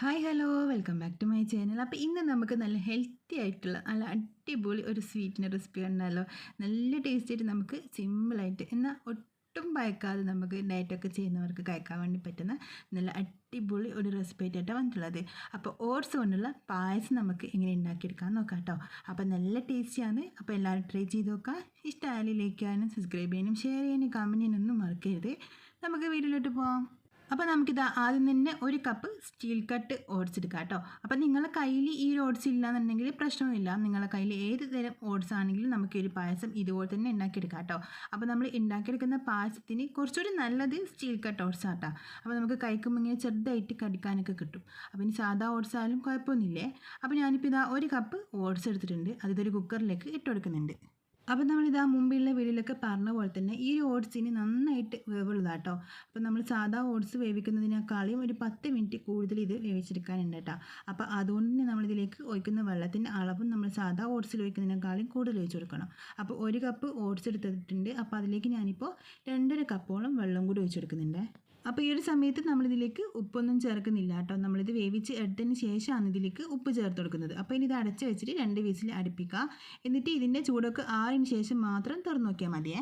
Hi hello welcome back to my channel അപ്പോൾ ഇന്ന് നമുക്ക് നല്ല ഹെൽത്തി ആയിട്ടുള്ള നല്ല അടിപൊളി ഒരു സ്വീറ്റിന്റെ റെസിപ്പി ഉണ്ടല്ലോ നല്ല ടേസ്റ്റ് ആയിട്ട് നമുക്ക് സിമ്പിളായിട്ട് എന്നാൽ ഒട്ടും ഭയക്കാതെ നമുക്ക് ഡയറ്റൊക്കെ ചെയ്യുന്നവർക്ക് കഴിക്കാൻ വേണ്ടി പറ്റുന്ന നല്ല അടിപൊളി ഒരു റെസിപ്പി ആയിട്ടാണ് വന്നിട്ടുള്ളത്. അപ്പോൾ ഓട്സ് കൊണ്ടുള്ള പായസം നമുക്ക് എങ്ങനെ ഉണ്ടാക്കിയെടുക്കാൻ നോക്കാം കേട്ടോ അപ്പോൾ നല്ല ടേസ്റ്റിയാണ് അപ്പോൾ എല്ലാവരും ട്രൈ ചെയ്ത് നോക്കാം ഇഷ്ടമായാലും ലൈക്ക് ചെയ്യാനും സബ്സ്ക്രൈബ് ചെയ്യാനും ഷെയർ ചെയ്യാനും കമന്റ് ചെയ്യാനൊന്നും മറക്കരുത്. നമുക്ക് വീട്ടിലോട്ട് പോകാം അപ്പോൾ നമുക്കിത് ആദ്യം തന്നെ ഒരു കപ്പ് സ്റ്റീൽ കട്ട് ഓട്സ് കേട്ടോ അപ്പോൾ നിങ്ങളുടെ കയ്യിൽ ഈ ഒരു ഓട്സ് ഇല്ലാന്നുണ്ടെങ്കിൽ പ്രശ്നമൊന്നുമില്ല നിങ്ങളുടെ കയ്യിൽ ഏത് തരം ഓട്സ് ആണെങ്കിലും നമുക്ക് ഒരു പായസം ഇതുപോലെ തന്നെ ഉണ്ടാക്കിയെടുക്കാം കേട്ടോ അപ്പോൾ നമ്മൾ ഉണ്ടാക്കിയെടുക്കുന്ന പായസത്തിന് കുറച്ചുകൂടി നല്ലത് സ്റ്റീൽ കട്ട് ഓട്സ് ആട്ടോ. അപ്പോൾ നമുക്ക് കഴിക്കുമ്പോൾ ഇങ്ങനെ ചെറുതായിട്ട് കടിക്കാനൊക്കെ കിട്ടും. അപ്പോൾ ഇനി സാധാ ഓട്സ് ആയാലും കുഴപ്പമൊന്നുമില്ലേ? അപ്പോൾ ഞാനിപ്പോൾ ഇതാ ഒരു കപ്പ് ഓട്സ് എടുത്തിട്ടുണ്ട്. അതിതൊരു കുക്കറിലേക്ക് ഇട്ട് കൊടുക്കുന്നുണ്ട്. അപ്പോൾ നമ്മളിതാ മുമ്പുള്ള വീഡിയോയിലൊക്കെ പറഞ്ഞ പോലെ തന്നെ ഈ ഒരു ഓട്സിന് നന്നായിട്ട് വേവുള്ളതാട്ടോ അപ്പോൾ നമ്മൾ സാധാ ഓട്സ് വേവിക്കുന്നതിനേക്കാളും ഒരു പത്ത് മിനിറ്റ് കൂടുതൽ ഇത് വേവിച്ചെടുക്കാനുണ്ട് കേട്ടോ അപ്പോൾ അതുകൊണ്ട് തന്നെ നമ്മളിതിലേക്ക് ഒഴിക്കുന്ന വെള്ളത്തിന്റെ അളവും നമ്മൾ സാധാ ഓട്സിൽ ഒഴിക്കുന്നതിനേക്കാളും കൂടുതൽ ഒഴിച്ചു കൊടുക്കണം. അപ്പോൾ ഒരു കപ്പ് ഓട്സ് എടുത്തിട്ടുണ്ട്. അപ്പോൾ അതിലേക്ക് ഞാനിപ്പോൾ രണ്ടര കപ്പോളം വെള്ളം കൂടി ഒഴിച്ചെടുക്കുന്നുണ്ട് അപ്പോൾ ഈ ഒരു സമയത്ത് നമ്മളിതിലേക്ക് ഉപ്പൊന്നും ചേർക്കുന്നില്ല കേട്ടോ. നമ്മളിത് വേവിച്ച് എടുത്തതിന് ശേഷമാണ് ഇതിലേക്ക് ഉപ്പ് ചേർത്ത് കൊടുക്കുന്നത്. അപ്പോൾ ഇനി ഇത് അടച്ച് വെച്ചിട്ട് രണ്ട് വീസിൽ അടുപ്പിക്കുക. എന്നിട്ട് ഇതിന്റെ ചൂടൊക്കെ ആറിന് ശേഷം മാത്രം തുറന്നു നോക്കിയാൽ മതിയേ.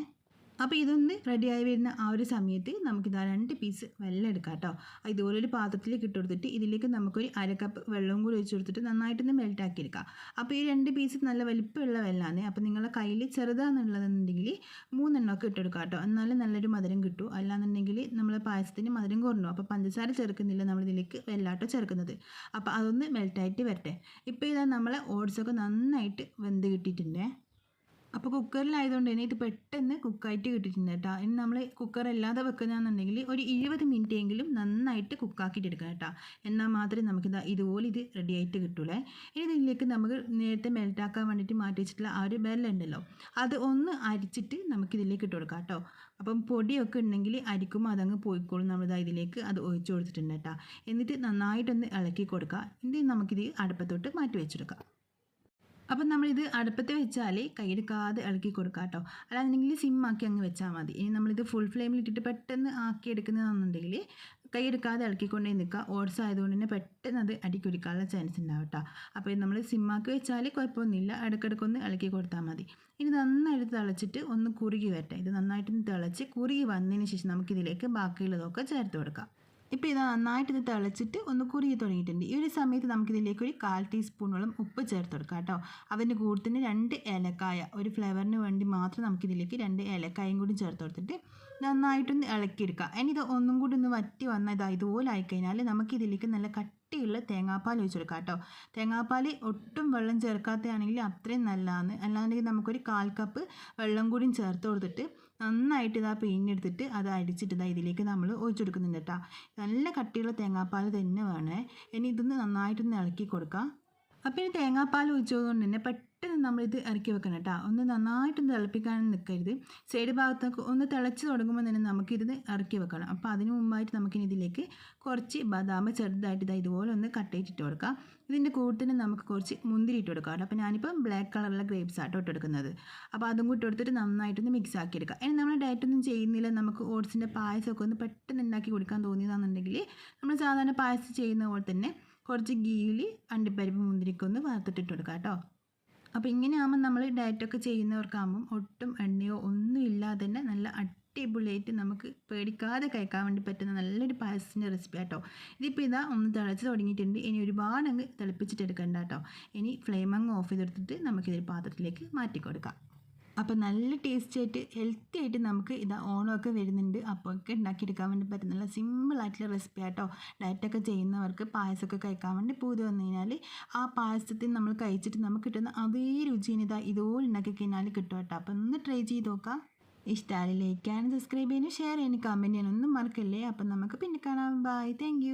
അപ്പോൾ ഇതൊന്ന് റെഡിയായി വരുന്ന ആ ഒരു സമയത്ത് നമുക്കിതാ രണ്ട് പീസ് വെള്ളം എടുക്കാം കേട്ടോ. ഇതുപോലെ ഒരു പാത്രത്തിലേക്ക് ഇട്ട് കൊടുത്തിട്ട് ഇതിലേക്ക് നമുക്കൊരു അര കപ്പ് വെള്ളവും കൂടി ഒഴിച്ച് കൊടുത്തിട്ട് നന്നായിട്ടൊന്ന് മെൽറ്റാക്കി എടുക്കാം. അപ്പോൾ ഈ രണ്ട് പീസ് നല്ല വലിപ്പമുള്ള വെള്ളമാണ് അപ്പോൾ നിങ്ങളുടെ കയ്യിൽ ചെറുതാണെന്നുള്ളതെന്നുണ്ടെങ്കിൽ മൂന്നെണ്ണമൊക്കെ ഇട്ടെടുക്കാം കേട്ടോ. എന്നാലും നല്ലൊരു മധുരം കിട്ടും. അല്ലാന്നുണ്ടെങ്കിൽ നമ്മൾ പായസത്തിന് മധുരം കുറഞ്ഞു. അപ്പോൾ പഞ്ചസാര ചേർക്കുന്നില്ല നമ്മളിതിലേക്ക് വെള്ളാട്ടോ ചേർക്കുന്നത്. അപ്പോൾ അതൊന്ന് മെൽറ്റായിട്ട് വരട്ടെ. ഇപ്പോൾ ഇതാ നമ്മളെ ഓട്സൊക്കെ നന്നായിട്ട് വെന്ത് കിട്ടിയിട്ടുണ്ടേ. അപ്പോൾ കുക്കറിലായതുകൊണ്ട് തന്നെ ഇത് പെട്ടെന്ന് കുക്കായിട്ട് കിട്ടിയിട്ടുണ്ട് കേട്ടോ. ഇനി നമ്മൾ കുക്കർ അല്ലാതെ വെക്കുന്നതെന്നുണ്ടെങ്കിൽ ഒരു ഇരുപത് മിനിറ്റ് എങ്കിലും നന്നായിട്ട് കുക്കാക്കിയിട്ട് എടുക്കണം കേട്ടോ. എന്നാൽ മാത്രമേ നമുക്കിത് ഇതുപോലെ ഇത് റെഡി ആയിട്ട് കിട്ടൂലേ. ഇനി ഇതിലേക്ക് നമുക്ക് നേരത്തെ മെൽറ്റാക്കാൻ വേണ്ടിയിട്ട് മാറ്റി വെച്ചിട്ടുള്ള ആ ഒരു ബെല്ലുണ്ടല്ലോ. അത് ഒന്ന് അരിച്ചിട്ട് നമുക്കിതിലേക്ക് ഇട്ട് കൊടുക്കാം കേട്ടോ. അപ്പം പൊടിയൊക്കെ ഉണ്ടെങ്കിൽ അരിക്കുമ്പോൾ അതങ്ങ് പോയിക്കോളും. നമ്മളിത് ഇതിലേക്ക് അത് ഒഴിച്ചു കൊടുത്തിട്ടുണ്ട് കേട്ടോ. എന്നിട്ട് നന്നായിട്ടൊന്ന് ഇളക്കി കൊടുക്കുക ഇനി നമുക്കിത് അടുപ്പത്തോട്ട് മാറ്റി വെച്ചെടുക്കാം. അപ്പം നമ്മളിത് അടുപ്പത്ത് വെച്ചാൽ കൈയെടുക്കാതെ ഇളക്കി കൊടുക്കുക കേട്ടോ. അല്ലാന്നുണ്ടെങ്കിൽ സിമ്മാക്കി അങ്ങ് വെച്ചാൽ മതി. ഇനി നമ്മളിത് ഫുൾ ഫ്ലെയിമിൽ ഇട്ടിട്ട് പെട്ടെന്ന് ആക്കി എടുക്കുന്നതാണെന്നുണ്ടെങ്കിൽ കൈയെടുക്കാതെ ഇളക്കിക്കൊണ്ടേ നിൽക്കുക. ഓട്സ് ആയതുകൊണ്ട് തന്നെ പെട്ടെന്ന് അത് അടിക്കൊടുക്കാനുള്ള ചാൻസ് ഉണ്ടാവും കേട്ടോ. അപ്പോൾ നമ്മൾ സിമ്മാക്കി വെച്ചാൽ കുഴപ്പമൊന്നുമില്ല. ഇടയ്ക്കിടയ്ക്കൊന്ന് ഇളക്കി കൊടുത്താൽ മതി. ഇനി നന്നായിട്ട് തിളച്ചിട്ട് ഒന്ന് കുറുകി വരട്ടെ. ഇത് നന്നായിട്ടൊന്ന് തിളച്ച് കുറുകി വന്നതിന് ശേഷം നമുക്കിതിലേക്ക് ബാക്കിയുള്ളതൊക്കെ ചേർത്ത് കൊടുക്കാം. ഇപ്പോൾ ഇത് നന്നായിട്ട് ഇത് തിളച്ചിട്ട് ഒന്ന് കുറുകി തുടങ്ങിയിട്ടുണ്ട്. ഈ ഒരു സമയത്ത് നമുക്കിതിലേക്ക് ഒരു കാൽ ടീസ്പൂണോളം ഉപ്പ് ചേർത്ത് കൊടുക്കാം കേട്ടോ. അതിന്റെ കൂട്ടത്തിന് രണ്ട് ഏലക്കായ ഒരു ഫ്ലേവറിന് വേണ്ടി മാത്രം നമുക്കിതിലേക്ക് രണ്ട് ഏലക്കായും കൂടി ചേർത്ത് കൊടുത്തിട്ട് നന്നായിട്ടൊന്ന് ഇളക്കിയെടുക്കുക. ഇനി ഇത് ഒന്നും കൂടി ഒന്ന് വറ്റി വന്നാൽ ഇതാ ഇതുപോലെ ആയിക്കഴിഞ്ഞാൽ നമുക്കിതിലേക്ക് നല്ല കട്ടിയുള്ള തേങ്ങാപ്പാൽ ഒഴിച്ച് കൊടുക്കാം കേട്ടോ. തേങ്ങാപ്പാൽ ഒട്ടും വെള്ളം ചേർക്കാത്തതാണെങ്കിൽ അത്രയും നല്ലതാണ്. അല്ലാന്നുണ്ടെങ്കിൽ നമുക്കൊരു കാൽ കപ്പ് വെള്ളം കൂടിയും ചേർത്ത് കൊടുത്തിട്ട് നന്നായിട്ട് ഇതാ പിഴിഞ്ഞെടുത്തിട്ട് അത് അടിച്ചിട്ട് ഇതാ ഇതിലേക്ക് നമ്മൾ ഒഴിച്ചു കൊടുക്കുന്നുണ്ട് കേട്ടോ. നല്ല കട്ടിയുള്ള തേങ്ങാപ്പാൽ തന്നെ വേണേ. ഇനി ഇതൊന്ന് നന്നായിട്ടൊന്ന് ഇളക്കി കൊടുക്കാം. അപ്പോൾ ഇനി തേങ്ങാപ്പാൽ ഒഴിച്ചതുകൊണ്ട് തന്നെ നമ്മളിത് ഇറക്കി വെക്കണം കേട്ടോ. ഒന്ന് നന്നായിട്ടൊന്ന് തിളപ്പിക്കാനും നിൽക്കരുത് സൈഡ് ഭാഗത്തൊക്കെ ഒന്ന് തിളച്ച് തുടങ്ങുമ്പോൾ തന്നെ നമുക്കിത് ഇറക്കി വെക്കണം. അപ്പോൾ അതിന് മുമ്പായിട്ട് നമുക്കിനി ഇതിലേക്ക് കുറച്ച് ബദാം ചെറുതായിട്ട് ഇതാ ഇതുപോലെ ഒന്ന് കട്ട് ചെയ്തിട്ട് കൊടുക്കാം. ഇതിന്റെ തന്നെ നമുക്ക് കുറച്ച് മുന്തിരി ഇട്ട് കൊടുക്കാം അപ്പോൾ ഞാനിപ്പോൾ ബ്ലാക്ക് കളറുള്ള ഗ്രേപ്സ് ആട്ടോ ഇട്ടെടുക്കുന്നത് അപ്പോൾ അതും കൂട്ടി എടുത്തിട്ട് നന്നായിട്ടൊന്ന് മിക്സ് ആക്കി എടുക്കാം. ഇനി നമ്മൾ ഡയറ്റൊന്നും ചെയ്യുന്നില്ല. നമുക്ക് ഓട്സിന്റെ പായസമൊക്കെ ഒന്ന് പെട്ടെന്ന് ഉണ്ടാക്കി കൊടുക്കാൻ തോന്നിയതാണെന്നുണ്ടെങ്കിൽ നമ്മൾ സാധാരണ പായസം ചെയ്യുന്ന പോലെ തന്നെ കുറച്ച് ഗീലി അണ്ടിപ്പരിപ്പ് മുന്തിരിക്കൊന്ന് വറുത്തിട്ടിട്ട് കൊടുക്കാം കേട്ടോ. അപ്പോൾ ഇങ്ങനെയാകുമ്പോൾ നമ്മൾ ഡയറ്റൊക്കെ ചെയ്യുന്നവർക്കാകുമ്പം ഒട്ടും എണ്ണയോ ഒന്നും ഇല്ലാതെ തന്നെ നല്ല അടിപൊളിയായിട്ട് നമുക്ക് പേടിക്കാതെ കഴിക്കാൻ വേണ്ടി പറ്റുന്ന നല്ലൊരു പായസത്തിന്റെ റെസിപ്പി ആട്ടോ ഇതിപ്പോൾ ഇതാ ഒന്ന് തിളച്ച് തുടങ്ങിയിട്ടുണ്ട്. ഇനി ഒരുപാട് അങ്ങ് തിളപ്പിച്ചിട്ട് കേട്ടോ ഇനി ഫ്ലെയിം അങ്ങ് ഓഫ് ചെയ്തെടുത്തിട്ട് നമുക്കിതൊരു പാത്രത്തിലേക്ക് മാറ്റി കൊടുക്കാം അപ്പോൾ നല്ല ടേസ്റ്റ് ആയിട്ട് ഹെൽത്തി ആയിട്ട് നമുക്ക് ഇത് ഓണമൊക്കെ വരുന്നുണ്ട്. അപ്പോൾ ഒക്കെ ഉണ്ടാക്കിയെടുക്കാൻ വേണ്ടി നല്ല സിമ്പിളായിട്ടുള്ള റെസിപ്പി ആട്ടോ. ഡയറ്റൊക്കെ ചെയ്യുന്നവർക്ക് പായസമൊക്കെ കഴിക്കാൻ വേണ്ടി പൂതി വന്നു കഴിഞ്ഞാൽ ആ പായസത്തിൽ നമ്മൾ കഴിച്ചിട്ട് നമുക്ക് കിട്ടുന്ന അതേ രുചിന് ഇതാ ഇതുപോലെ ഉണ്ടാക്കി കഴിഞ്ഞാൽ കിട്ടും കേട്ടോ. അപ്പോൾ ഒന്ന് ട്രൈ ചെയ്ത് നോക്കാം. ഇഷ്ടമായി ലൈക്ക് ചെയ്യാനും സബ്സ്ക്രൈബ് ചെയ്യാനും ഷെയർ ചെയ്യാനും കമന്റ് ചെയ്യാനും ഒന്നും മറക്കല്ലേ? അപ്പം നമുക്ക് പിന്നെ കാണാം. Bye thank